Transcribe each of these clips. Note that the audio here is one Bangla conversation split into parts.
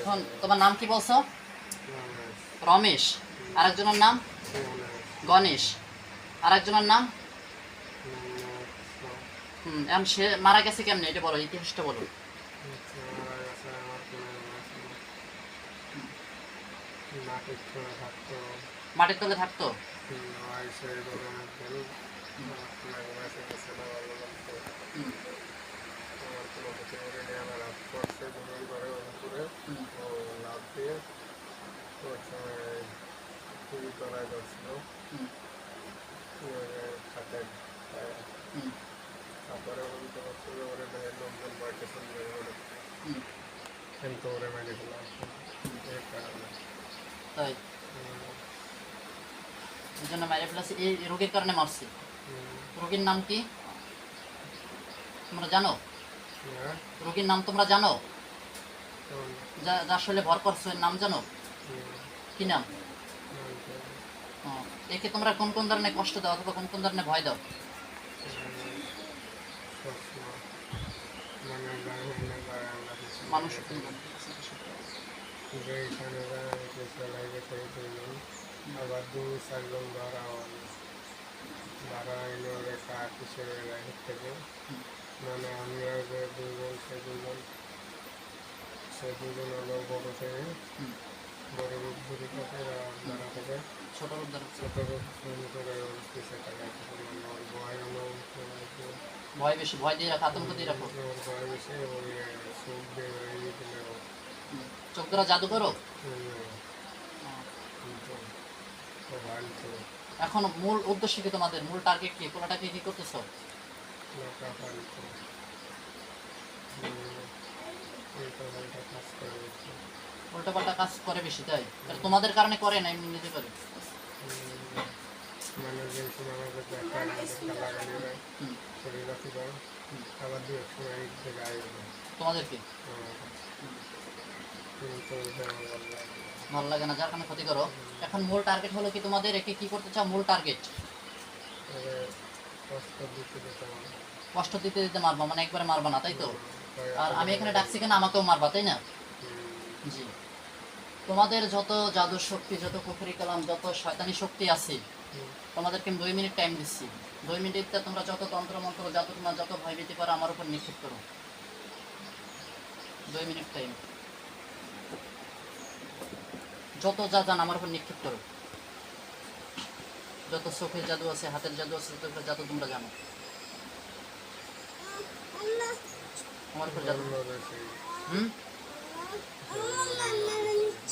এখন তোমার নাম কি বলছো? রমেশ। আরেকজনের নাম? গণেশ। আরেকজনের নাম? হুম সে মারা গেছে কেমনে? এটা বলো, ইতিহাসটা বলো। মাটির তলে থাকতো? হুম, হুম, হুম, তারপরে বলতে পারছি যে ওরে মেয়ে লোকজন বাড়িতে চলে যাবে বলে হুম, কিন্তু ওরে মেরে দিলাম এই কারণে তাই। হুম, এই জন্য মাইরে ফেলেছে। এই রোগীর কারণে মারছি। হুম, রোগীর নাম কি? তোমরা জানো? হ্যাঁ, রোগীর নাম তোমরা জানো? যা যার শরীরে ভর করছ এর নাম জানো? কি নাম? হুম, একে তোমরা কোন কোন ধরনের কষ্ট দাও অথবা কোন কোন ধরনের ভয় দাও? মানে মানুষ আবার দু চারজন ধরা কাঠ হিসেবে থেকে মানে আমরা যে দুজন সে দুজন সে দুজন হলো বড় থেকে বড় রূপ ধরে থেকে থেকে ছোট রূপ ছোট রূপ করে পিছিয়ে ভয় হলো ভয় বেশি ভয় দিয়ে রাখো আতঙ্ক দিয়ে রাখো। ভয় বেশি এবং সুখ দিয়ে বেরিয়ে দিলে চোখ ধরা জাদু করো। এখন মূল উদ্দেশ্য কি তোমাদের? মূল টার্গেট কি? কোনটাকে কি করতেছো? কাজ করে বেশি, তাই? তোমাদের কারণে করে না, এমনি নিজে করে? তোমাদেরকে? ভালো লাগে না। যার কারণে ক্ষতি করো। এখন মূল টার্গেট হলো কি তোমাদের? একে কি করতে চাও? মূল টার্গেট কষ্ট দিতে দিতে মারবা। মানে একবারে মারবা না তাই তো? আর আমি এখানে ডাকছি কেন? আমাকেও মারবা তাই না? জি। তোমাদের যত জাদুর শক্তি যত কুফরি কালাম যত শয়তানি শক্তি আছে তোমাদেরকে আমি দুই মিনিট টাইম দিচ্ছি। দুই মিনিটে তোমরা যত তন্ত্র মন্ত্র যত তোমার যত ভয় ভীতি পারো আমার উপর নিক্ষেপ করো। দুই মিনিট টাইম যত যা জান আমার উপর নিক্ষেপ করো। যত চোখের জাদু আছে, হাতের জাদু আছে যত জাদু তোমরা জানো।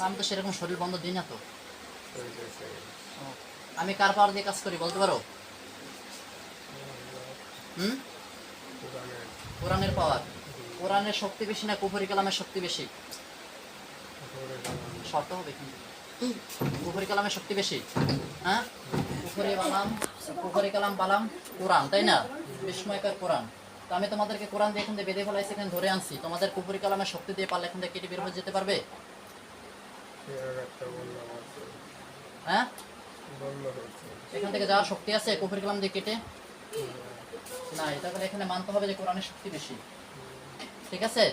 আমি তো সেরকম শরীর বন্ধ দিই না তো। আমি কার পাওয়ার দিয়ে কাজ করি বলতে পারো? হুম? কোরআনের পাওয়ার। কোরআনের শক্তি বেশি না কুফরি কালামের শক্তি বেশি? শর্ত হবে কিন্তু। কুফরি কালামের শক্তি বেশি। হ্যাঁ? কুফরি বালাম কুফরি কালাম, বালাম, কোরআন, তাই না? বিস্ময়কর কোরআন। তো আমি তোমাদেরকে কোরআন দিয়ে এখান থেকে বেঁধে ফেলাইছি, এখানে ধরে আনছি। তোমাদের কুফরি কালামের শক্তি দিয়ে পারলে এখান থেকে কেটে বের হয়ে যেতে পারবে। হ্যাঁ? এখান থেকে যাওয়ার শক্তি আছে কুফরি কালাম দিয়ে কেটে? না, এটা করে এখানে মানতে হবে যে কোরআনের শক্তি বেশি। ঠিক আছে?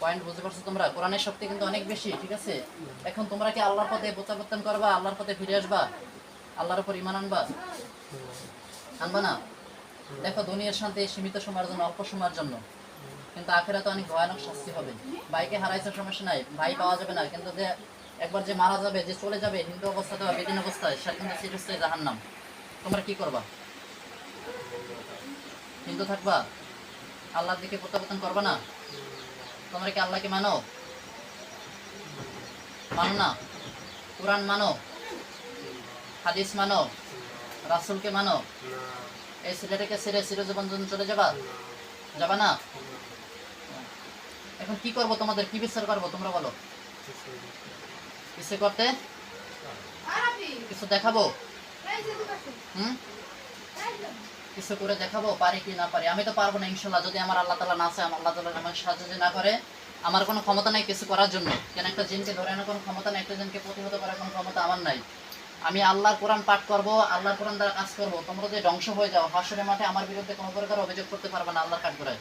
পয়েন্ট বুঝতে পারছ তোমরা? কোরআনের শক্তি কিন্তু অনেক বেশি, ঠিক আছে? এখন তোমরা কি আল্লাহর পথে প্রত্যাবর্তন করবা, আল্লাহর পথে ফিরে আসবা? আল্লাহর উপর ইমান আনবা? আনবা না? দেখো, দুনিয়ার শান্তি সীমিত সময়ের জন্য, অল্প সময়ের জন্য। কিন্তু আখেরা তো অনেক ভয়ানক শাস্তি হবে। বাইকে হারাইছে সমস্যা নাই। ভাই পাওয়া যাবে না। কিন্তু যে একবার যে মারা যাবে, যে চলে যাবে, হিন্দু অবস্থাতে বা বেদিন অবস্থায়, সে কিন্তু চিরস্থায়ী জাহান্নাম। তোমরা কি করবা? হিন্দু থাকবা? আল্লাহর দিকে প্রত্যাবর্তন করবা না? তোমরা কি আল্লাহকে মানো? মানো না? কোরআন মানো? হাদিস মানো, রাসুলকে মানো। এই ছেলেটাকে ছেড়ে চিরজীবন চলে যাবা? যাবা না? এখন কি করব তোমাদের? কি বিচার করব তোমরা বলো? কিছু করতে? কিছু দেখাবো? হুম? কিছু করে দেখাবো? পারি কি না পারি? আমি তো পারব না, ইনশাল্লাহ। যদি আমার আল্লাহ তালা না চায় আমার আল্লাহ তালা আমার সাহায্য যদি না করে, আমার কোনো ক্ষমতা নাই কিছু করার জন্য। কেন একটা জিনকে ধরে আনার কোনো ক্ষমতা নাই, একটা জিনকে প্রতিহত করার কোনো ক্ষমতা আমার নাই। আমি আল্লাহর কোরআন পাঠ করব আল্লাহর কোরআন দ্বারা কাজ করব তোমরা যদি ধ্বংস হয়ে যাও হাসরের মাঠে আমার বিরুদ্ধে কোনো প্রকার অভিযোগ করতে পারবে না আল্লাহর করায়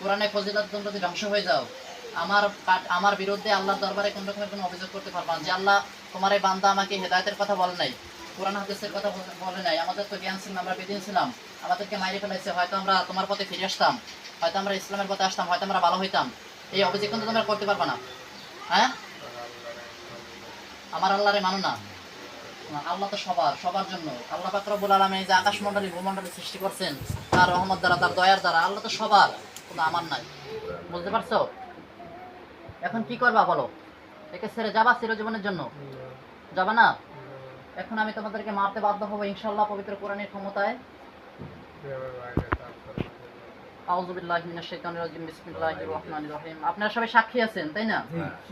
কোরআনে ফজিলত তোমরা যদি ধ্বংস হয়ে যাও আমার আমার বিরুদ্ধে আল্লাহর দরবারে কোন রকমের কোনো অভিযোগ করতে পারবা না। যে আল্লাহ তোমার এই বান্দা আমাকে হেদায়তের কথা বলে নাই কোরআন হাদিসের কথা বলে- নাই আমাদের তো জ্ঞান ছিল না, আমরা বেদিন ছিলাম আমাদেরকে মাইরে ফেলাইছে হয়তো আমরা তোমার পথে ফিরে আসতাম হয়তো আমরা ইসলামের পথে আসতাম হয়তো আমরা ভালো হইতাম। এই অভিযোগ কিন্তু তোমরা করতে পারবা না। হ্যাঁ? আমার আল্লাহরে মানো না। আল্লাহ তো সবার সবার জন্য। আল্লাহ পাক রব্বুল আলামিন এই যে আকাশ মণ্ডলী ভূমণ্ডলী সৃষ্টি করছেন, তার রহমত দ্বারা, তার দয়ার দ্বারা, আল্লাহ তো সবার, কিন্তু আমার নাই। বুঝতে পারছ? এখন কি করবা বলো? একে ছেড়ে যাবা চিরজীবনের জন্য? যাবা না? এখন আমি তোমাদেরকে মারতে বাধ্য হব ইনশাল্লাহ পবিত্র কোরআনের ক্ষমতায় আউযুবিল্লাহি মিনাশ শাইতানির রাজিম বিসমিল্লাহির রহমানির রহিম আপনারা সবাই সাক্ষী আছেন তাই না?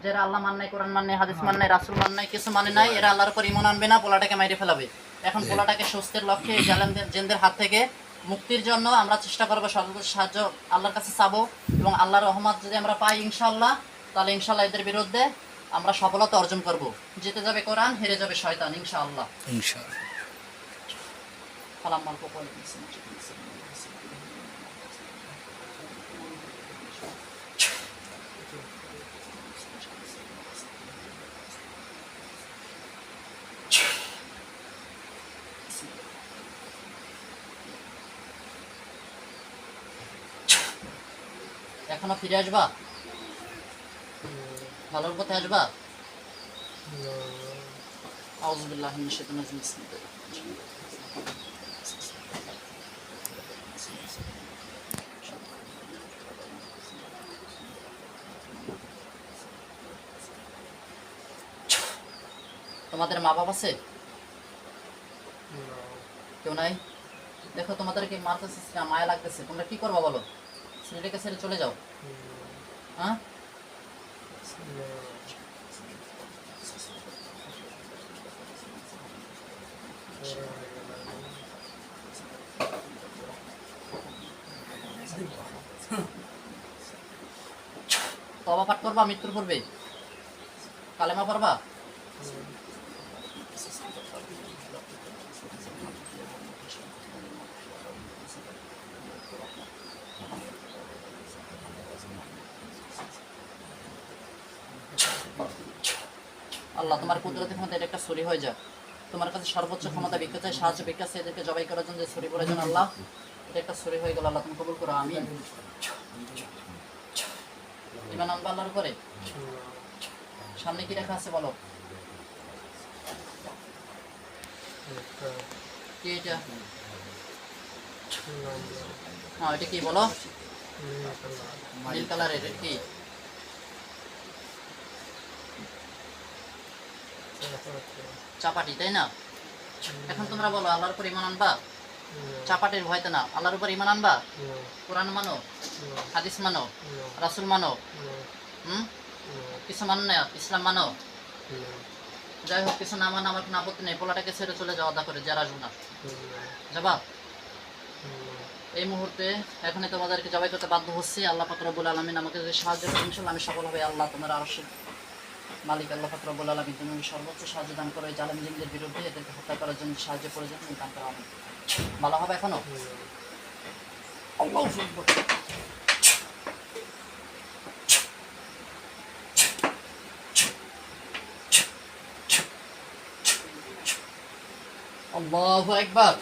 যারা আল্লাহ মান নাই কোরআন মান নাই হাদিস মান নাই রাসূল মান নাই কিছু মানে নাই এরা আল্লাহর উপর আনবে না পোলাটাকে মাইরে ফেলাবে। এখন পোলাটাকে সুস্থের লক্ষ্যে জালেমদের জেনদের হাত থেকে মুক্তির জন্য আমরা চেষ্টা করব সর্বোচ্চ সাহায্য আল্লাহর কাছে চাবো এবং আল্লাহর রহমত যদি আমরা পাই ইনশাল্লাহ তাহলে ইনশাআল্লাহ এদের বিরুদ্ধে আমরা সফলতা অর্জন করব। জিতে যাবে কোরআন হেরে যাবে শয়তান ইনশাআল্লাহ। ইনশাআল্লাহ। এখনও ফিরে আসবা? ভালোর পথে আসবা। তোমাদের মা বাবা আছে কেউ নাই? দেখো তোমাদেরকে মারতেছে না মায়া লাগতেছে। তোমরা কি করবা বলো? ছেলেটাকে ছেড়ে চলে যাও। হ্যাঁ? তবা পাঠ করবা মৃত্যুর পূর্বে? কালেমা পড়বা? আল্লাহ তোমার কুদরতি ক্ষমতা এটা একটা ছুরি হয়ে যাক। তোমার কাছে সর্বোচ্চ ক্ষমতা ভিক্ষা চাই সাহায্য ভিক্ষা চাই এদেরকে জবাই করার জন্য যে ছুরি প্রয়োজন আল্লাহ এটা একটা ছুরি হয়ে গেল আল্লাহ তুমি কবুল করো আমি ইমান আনবা আল্লাহর উপরে? সামনে কি রেখা আছে বলো? কি এটা? হ্যাঁ এটা কি বলো? নীল কালারের কি? চাপাটি তাই না? এখন তোমরা বলো আল্লাহর উপর ইমান আনবা? চাপাটির ভয়তে না। আল্লাহর উপর ইমান আনবা? কোরআন মানো? হাদিস মানো? রাসুল মানো? হুম। কিছু মানো না? ইসলাম মানো? যাই হোক কিছু না মানো আমার কোনো আপত্তি নেই। পোলাটাকে ছেড়ে চলে যাওয়া দা করে যারা আসব না। যাবা এই মুহূর্তে এখানে তোমাদেরকে জবাই করতে বাধ্য হচ্ছি। আল্লাহ ফাকরাবুল আলমিন আমাকে যদি সাহায্য করে ইনশাল্লাহ আমি সফল হবে আল্লাহ তোমার আরশের মালিক আল্লাহ ফাকরাবুল আলমিন তুমি সর্বোচ্চ সাহায্য দান করো এই জালেম জিনদের বিরুদ্ধে এদেরকে হত্যা করার জন্য সাহায্য প্রয়োজন দান করো আমি ভালো হবে এখনও? আল্লাহু একবার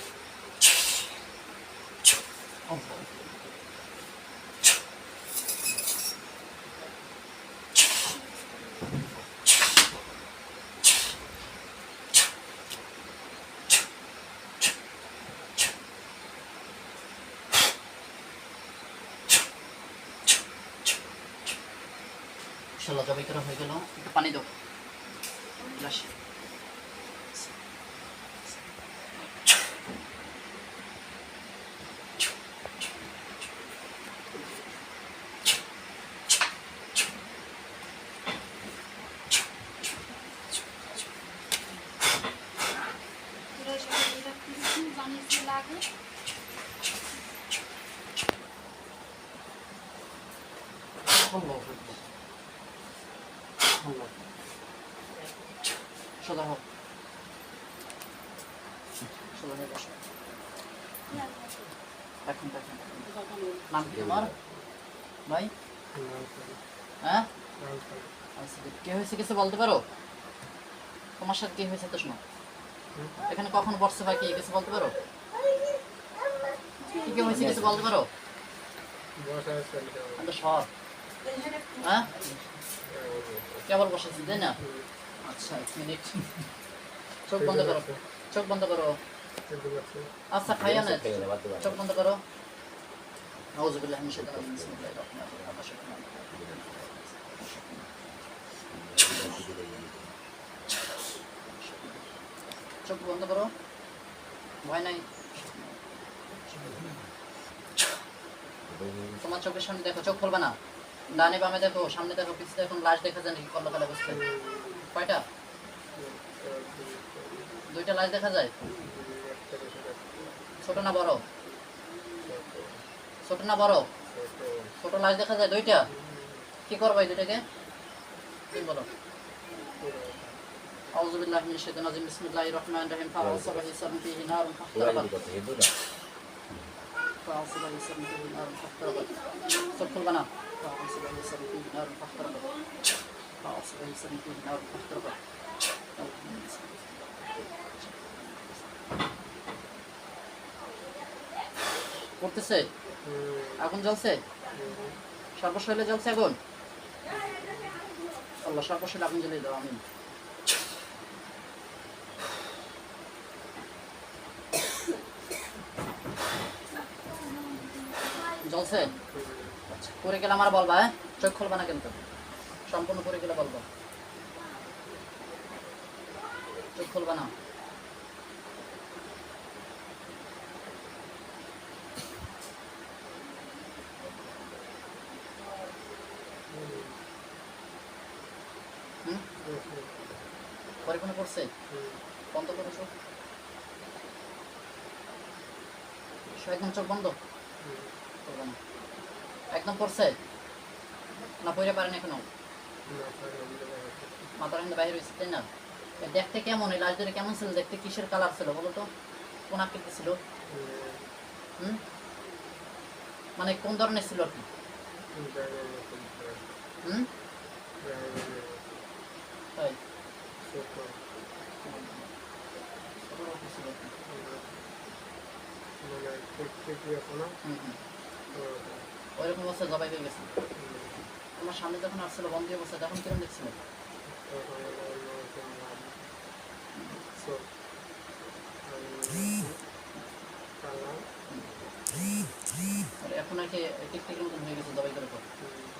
ইনশাল্লাহ জবাই করা হয়ে গেল একটু পানি দাও গ্লাসে। আল্লাহু আকবার। আল্লাহ। সোজা হোক সোজা হয়ে বসো হ্যাঁ? আচ্ছা কে হয়েছে কিছু বলতে পারো? তোমার সাথে কি হয়েছে তো শোনো। এখানে কখন পড়ছে ভাই কি কিছু বলতে পারো? কি কি হয়েছে কিছু বলতে পারো? সব হ্যাঁ? কেবল বসেছি, তাই না? আচ্ছা এক মিনিট। চোখ বন্ধ করো। চোখ বন্ধ করো। চোখ বন্ধ করো ভয় নাই তোমার চোখের সামনে দেখো চোখ খুলবা না ডানে বামে দেখো সামনে দেখো পিছনে দেখো লাশ দেখা যায় নাকি কল্লা কলা বুঝতে কয়টা দুইটা লাশ দেখা যায় ছোট না বড় ছোট না বড় ছোট লাশ দেখা যায় দুইটা কি করবো এই দুইটাকে তুমি বলো أعوذ بالله من الشيطان الرجيم بسم الله الرحمن الرحيم فأصاب حساب فيه نار فاحترقت فأصاب حساب فيه نار فاحترقت سورة البنا فأصاب حساب فيه نار فاحترقت فأصاب حساب فيه نار فاحترقت করতেছে? আগুন জ্বলছে? সর্বশৈলে জ্বলছে আগুন? আল্লাহ সর্বশৈলে আগুন জ্বলিয়ে দাও আমি জ্বলছে? আচ্ছা করে গেলে আমার বলবা হ্যাঁ? চোখ খুলবা না কিন্তু। সম্পূর্ণ করে গেলে বলব। চোখ খুলবা না। পরে কোনো করছে? বন্ধ করো সব একদম চোখ বন্ধ? একদম পড়ছে না পড়ে পারেন এখনও? মাথার কিন্তু বাইরে হয়েছে তাই না? দেখতে কেমন? এই লাশ ধরে কেমন ছিল? দেখতে কিসের কালার ছিল, বলো তো? কোন আকৃতি ছিল? হুম? মানে কোন ধরনের ছিল আর কি? হুম তাই ছোট রকম ছিল আর কি। হুম ওইরকম অবস্থা জবাই হয়ে গেছে। তোমার সামনে যখন আসছিল, বন্ধ বসে, তখন কিরম দেখছিল? এখন আর কি টিকটিকের মতন হয়ে গেছে জবাই করে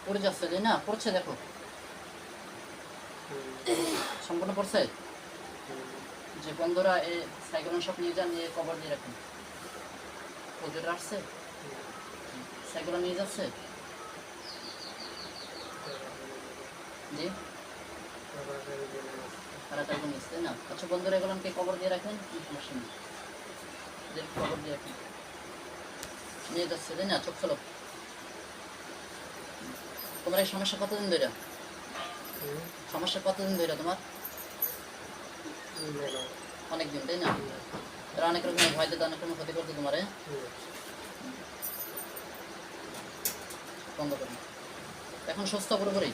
পড়ে যাচ্ছে, তাই না? পড়ছে, দেখো। সম্পূর্ণ পড়ছে? যে বন্ধুরা এই সাইকেল সব নিয়ে যান, নিয়ে কভার দিয়ে রাখুন। ওদের আসছে? সাইকেল নিয়ে যাচ্ছে? জি। তাড়াতাড়ি নিচ্ছে না? আচ্ছা বন্ধুরা এগুলোকে কভার দিয়ে রাখেন কোনো সমস্যা নেই। এদের দিয়ে রাখেন। নিয়ে যাচ্ছে তাই না? চোখ চলো তোমার এই সমস্যা কতদিন ধরে? সমস্যা কতদিন ধরে তোমার? অনেক দিন। তাই না? অনেক রকমের ভয় দিতে অনেক রকমের ক্ষতি করতে তোমার বন্ধ করি। এখন সস্তা পুরোপুরি